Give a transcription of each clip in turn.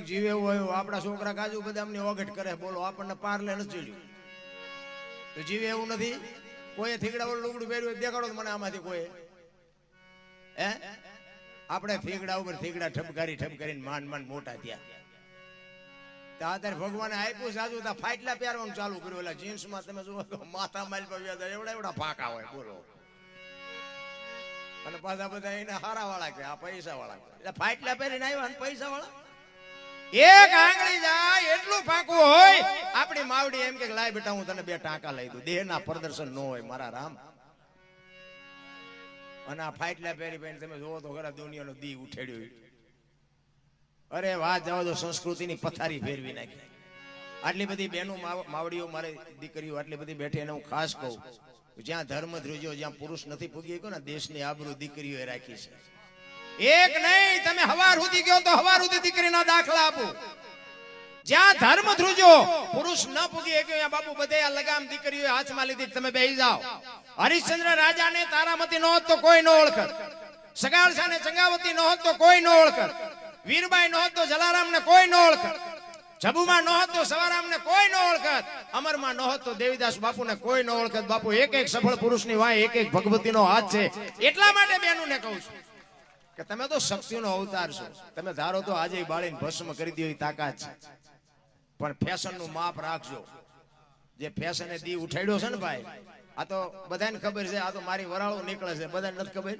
જીવ હોય આપણા છોકરા કાજુ બદામની ઓગટ કરે, બોલો, આપણને પારલે નથી જોયું. જીવે એવું નથી? કોઈ થીગડા વાળું લુગડું પહેર્યું દેખાડો મને આમાંથી કોઈ હે? આપણે થીગડા ઉપર થીગડા ઠપકારી ઠપકારીને માન માન મોટા થયા. તો ભગવાને આપ્યું સાજુ તા ફાટલા પહેરવાનું ચાલુ કર્યું. એટલે જીન્સમાં તમે જુઓ માથા માલ પર વ્યાજ એવડા એવડા ફાંકા હોય, બોલો. અને પાછા બધા એને હારા વાળા કે, આ પૈસા વાળા એટલે ફાટલા પહેરીને આવ્યા અને પૈસા વાળા એક આંગળી જાય, એટલું ફાંકવું હોય. આપણી માવડી એમ કે લાય બેટા, હું તને બે ટાંકા લઈ દઉં. દેહના પ્રદર્શન ન હોય, મારા રામ. અને આ ફાટલા પહેરી પહેરી તમે જોવો તો ખરા દુનિયાનો દી ઉઠેડ્યો અરે વાત જવા દો, સંસ્કૃતિની પથારી ફેરવી નાખી. આટલી બધી બહેનો માવડીઓ મારી દીકરીઓ આટલી બધી બેઠી એને હું ખાસ કહું. જ્યાં ધર્મ ધ્રુજ્યો, જ્યાં પુરુષ નથી પૂગી ગયો ને, દેશની આબરૂ દીકરીઓએ રાખી છે. એક નહીં, તમે હવાર સુધી ગયો તો હવાર સુધી દીકરીના દાખલા આપો. જ્યાં ધર્મ ધ્રુજો, પુરુષ ન પૂગી ત્યાં બાપુ બધે આ લગામ દીકરીઓ હાથમાં લીધી તમે બેસી જાઓ. હરિશ્ચંદ્ર રાજાને તારામતી નો હોત તો કોઈ ન ઓળખત. સગાળસાને ચંગાવતી નો હોત તો કોઈ ન ઓળખત. વીરબાઈ નો હોત તો જલારામને કોઈ ન ઓળખત. જબુમાં ન હોત તો સવારામને કોઈ ન ઓળખત. અમરમાં ન હોત તો દેવીદાસ બાપુને કોઈ ન ઓળખત. બાપુ એક એક સફળ પુરુષની વાય, એક એક ભગવતીનો હાથ છે. એટલા માટે બેનુને કહું છું. કે તમે તો શક્તિનો અવતાર છો. તમે ધારો તો આજે બાળીને ભસ્મ કરી દેવી તાકાત છે. પણ ફેશનનું માપ રાખજો. જે ફેશને દી ઉઠાડ્યો છે ને ભાઈ, આ તો બધાને ખબર છે, આ તો મારી વરાળો નીકળે છે. બધાને નથી ખબર?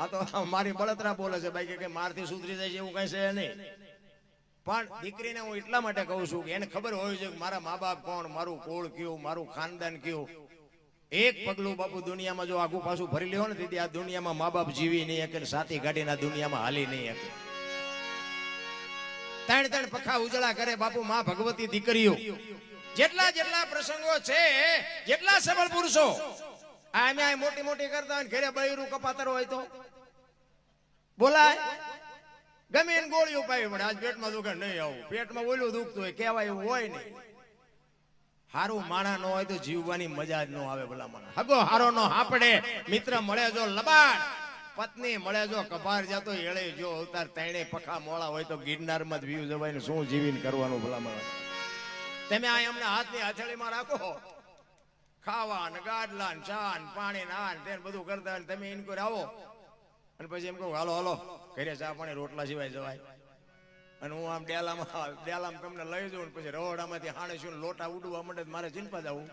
આ તો મારી બળતરા બોલે છે, ભાઈ કે મારથી સુધરી જાય છે એવું કઈ છે નહીં. પણ દીકરીને હું એટલા માટે કહું છું કે એને ખબર હોય છે કે મારા મા બાપ કોણ, મારું કોળ કયું, મારું ખાનદાન કયું? એક પગલું બાપુ દુનિયામાં જો આગુ પાછું ભરી લેવો ને, દીદી, આ દુનિયામાં મા બાપ જીવી નહીં શકે સાથી ગાડીના દુનિયામાં હાલી નહીં શકે. ત્રણ ત્રણ પખા ઉજળા કરે બાપુ માં ભગવતી દીકરીઓ. જેટલા જેટલા પ્રસંગો છે, જેટલા સબળ પુરુષો. આ અમે આ મોટી મોટી કરતા હોય ઘરે બૈરું કપાતર હોય તો. બોલાય. ગમે એને ગોળીઓ પાવી પડે આજ પેટમાં દુખે નહીં આવું. પેટમાં ઓલું દુખતું હોય, કહેવાય એવું હોય નહીં. હારું માણા ન હોય તો જીવવાની મજા જ ન આવે ભલા માણા હગો હારો નો હાપડે, મિત્ર મળે જો લબાડ. પત્ની મળે જો કપાર જાતો એળે જો અવતાર તેણે પખા મોળા હોય તો ગિરનારમાં જ વ્યૂ જવાય શું જીવીને કરવાનું ભલા માણા તમે આ એમને હાથની હથેળીમાં રાખો. ખાવા ને ગાડલા ને ચા ને પાણી ને આ ને બધું કરતા તમે એને કોઈ આવો. અને પછી એમ કહું, હાલો હાલો, ઘરે ચા પાણી રોટલા સિવાય જવાય. અને હું આમ ડેલામાં ડેલામાં તમને લઈ જાઉં પછી રવડામાંથી હાણે શું લોટા ઉડવા માંડે મારે ચિંતા જવું.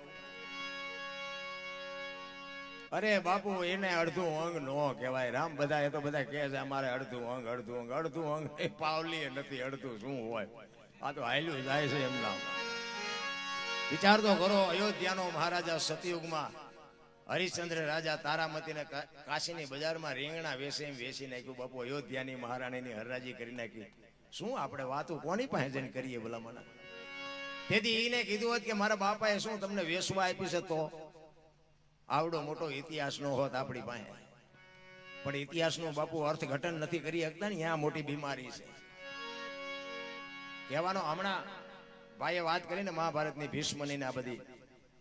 અરે બાપુ, એને અડધું અંગ નો કહેવાય. રામ બધા એ તો બધા કહે છે, અમારે અડધું અંગ અડધું અંગ અડધું અંગ. એ પાવલી નથી, અડધું શું હોય? આ તો હાલ્યું જાય છે એમના વિચાર તો કરો, અયોધ્યાનો મહારાજા સતયુગમાં હરિશ્ચંદ્ર રાજા તારામતીને કાશીની બજારમાં રીંગણા વેસે એમ વેચી નાખ્યું. બાપુ, અયોધ્યાની મહારાણીની હરરાજી કરી નાખી. શું આપણે વાતો કોની પાસે જઈને કરીએ મને તેથી એને કીધું હોત કે મારા બાપાએ શું તમને વેસવા આપી છે તો? આવડો મોટો ઇતિહાસ નો હોત આપણી પાસે. પણ ઇતિહાસનું બાપુ અર્થઘટન નથી કરી શકતા ને ત્યાં મોટી બીમારી છે. કહેવાનો હમણાં ભાઈએ વાત કરીને મહાભારતની ભીષ્મની ને આ બધી.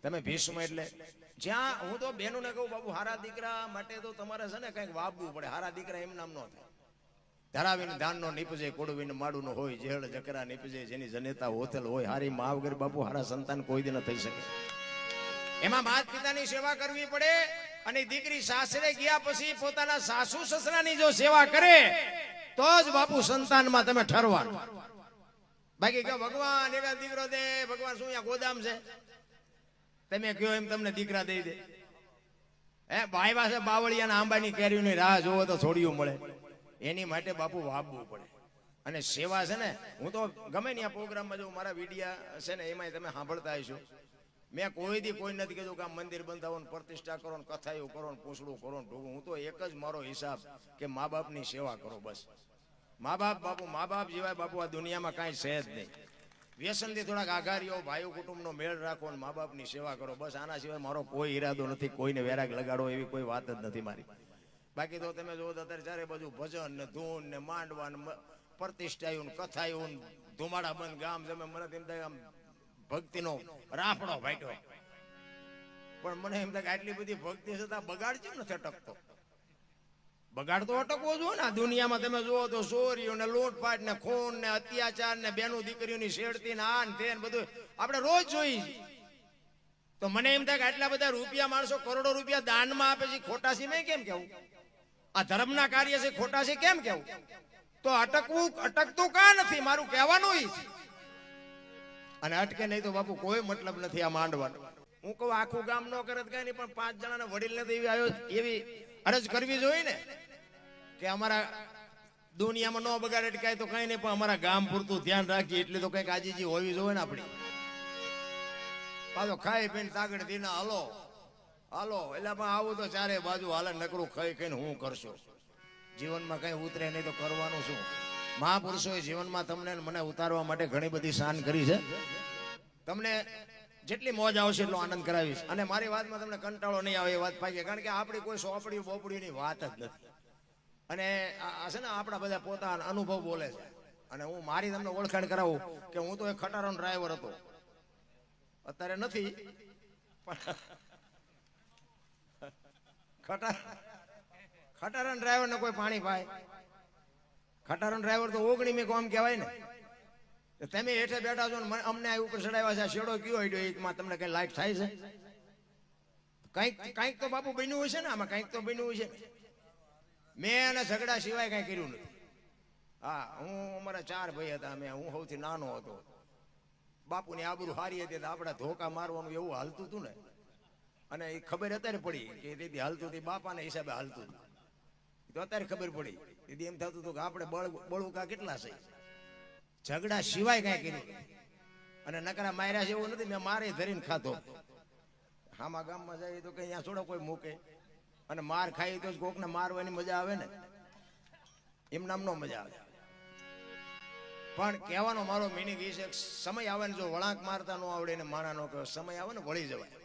તમે ભીષ્મ એટલે? જ્યાં હું તો બહેનોને કહું બાબુ હારા દીકરા માટે તો તમારે છે ને કંઈક વાપવું પડે. હારા દીકરા એમ નામ ન થાય. ધરાવીને ધાનનો નીપજે કોડવીને માડુનો હોય જેળ જકરા નીપજે, જેની જનેતા હોતલ હોય, હારી માવગર બાપુ, હારા સંતાન કોઈ દી ન થઈ શકે. એમાં માત પિતાની સેવા કરવી પડે અને દીકરી સાસરે ગયા પછી પોતાના સાસુ સસરાની જો સેવા કરે, તો જ બાપુ સંતાનમાં તમે ઠરવાનું. બાકી કહો, ભગવાન એકા દીકરો દે, ભગવાન શું અહીંયા ગોદામ છે? તમે કયો એમ તમને દીકરા દઈ દે. હે, ભાઈ પાસે બાવળિયાના આંબાની કેરીઓની રાહ જોવો તો છોડ્યું મળે. એની માટે બાપુ વાપવું પડે. અને સેવા છે ને, હું તો ગમે ત્યાં પ્રોગ્રામમાં જો મારા વિડિયા છે ને, એમાંય તમે સાંભળતા હશો. મેં કોઈ દી કોઈ નથી કીધું કે આ મંદિર બંધાવો ને પ્રતિષ્ઠા કરો ને કથાઓ કરો ને પૂછડું કરો ને હું તો એક જ મારો હિસાબ કે મા બાપની સેવા કરો બસ. મા બાપ બાપુ મા બાપ સિવાય બાપુ આ દુનિયામાં કાંઈ છે જ નહીં. વ્યસનથી થોડાક આઘારીઓ ભાઈઓ કુટુંબનો મેળ રાખો ને મા બાપની સેવા કરો. બસ આના સિવાય મારો કોઈ ઈરાદો નથી, કોઈને વેરાગ લગાડો એવી કોઈ વાત જ નથી મારી. બાકી તો તમે જોવો અત્યારે ચારે બાજુ ભજન ને ધૂન ને માંડવા ને પ્રતિષ્ઠાયું કથાયું ધુમાડા બંધ, ગામ તમે મને તેમ થાય આમ ભક્તિનો રાફડો ભાટ્યો પણ મને એમ થાય આટલી બધી ભક્તિ છતાં બગાડ કેમ નથી અટકતો? બગાડ તો અટકવો જોઈએ ને દુનિયામાં તમે જુઓ તો ચોરીઓ ને લૂંટફાટ ને ખૂન ને અત્યાચાર ને બેનું દીકરીઓની શેડતી ને આ ને તે ને બધું આપણે રોજ જોઈ. તો મને એમ થાય કે આટલા બધા રૂપિયા માણસો કરોડો રૂપિયા દાનમાં આપે છે, ખોટા સિમે કેમ કેવું? આ ધર્મના કાર્ય છે, ખોટા છે, કેમ કેવું? તો અટકવું, અટકતું કા નથી? મારું કહેવાનું અને અટકે નહીં તો બાપુ કોઈ મતલબ નથી આ માંડવાનો. હું કહું, આખું ગામ નો કરત કઈ નહીં, પણ પાંચ જણાના વડીલ નથી એવી આવ્યો એવી અરજ કરવી જોઈએ ને? કે અમારા દુનિયામાં નો બગાડે અટકાય તો કઈ નહીં, પણ અમારા ગામ પૂરતું ધ્યાન રાખીએ એટલે તો કંઈક આજીજી હોવી જોઈએ ને આપણી. પાછો ખાઈ પીને તાગડ દીના હાલો. હાલો એટલે પણ આવું તો ચારે બાજુ હાલે નકરું ખાઈ ખાઈને હું કરશો? જીવનમાં કઈ ઉતરે નહીં તો કરવાનું શું? મહાપુરુષોએ જીવનમાં તમને મને ઉતારવા માટે ઘણી બધી શાન કરી છે. તમને જેટલી મોજ આવશે એટલો આનંદ કરાવીશ. અને મારી વાતમાં તમને કંટાળો નહીં આવે એ વાત પાકી, કારણ કે આપણી કોઈ સોપડી બોપડીની વાત જ નથી. અને આ છે ને, આપણા બધા પોતાના અનુભવ બોલે છે. અને હું મારી તમને ઓળખાણ કરાવું કે હું તો એક ખટારાનો ડ્રાઈવર હતો. અત્યારે નથી, પણ ખટાર, ખટારાનો ડ્રાઈવર ને કોઈ પાણી પાય. ખટારાનો ડ્રાઈવર તો ઓગણી મેં કોમ કહેવાય ને. તમે હેઠે બેઠા છો ને અમને આ ઉપર ચડાવ્યા છે શેડો કયો હેડ્યો એકમાં તમને કઈ લાઈટ થાય છે? કંઈક કંઈક તો બાપુ બન્યું હશે ને આમાં, કંઈક તો બન્યું ને મેં એને ઝઘડા સિવાય કઈ કર્યું નથી. હા, હું અમારા ચાર ભાઈ હતા, અમે, હું સૌથી નાનો હતો. બાપુની આબરૂ હારી હતી આપણે ધોકા મારવાનું એવું હાલતું હતું ને. અને એ ખબર અત્યારે પડી કે દીદી હાલતું હતી બાપાના હિસાબે હાલતું. તો અત્યારે ખબર પડી. દીદી એમ થતું હતું કે આપણે બળ બળુકા કેટલા છે? ઝઘડા સિવાય કાંઈ કર્યું. અને નકરા માર્યા છે એવું નથી, મેં મારે ધરીને ખાતો હામા ગામમાં જાય તો કઈ થોડો કોઈ મૂકે. અને માર ખાઈ તો કોકને મારવાની મજા આવે ને. એમ નામનો મજા આવે. પણ કહેવાનો મારો મિનિંગ એ છે સમય આવે ને જો વળાંક મારતા ન આવડે ને માણા નો સમય આવે ને વળી જવાય.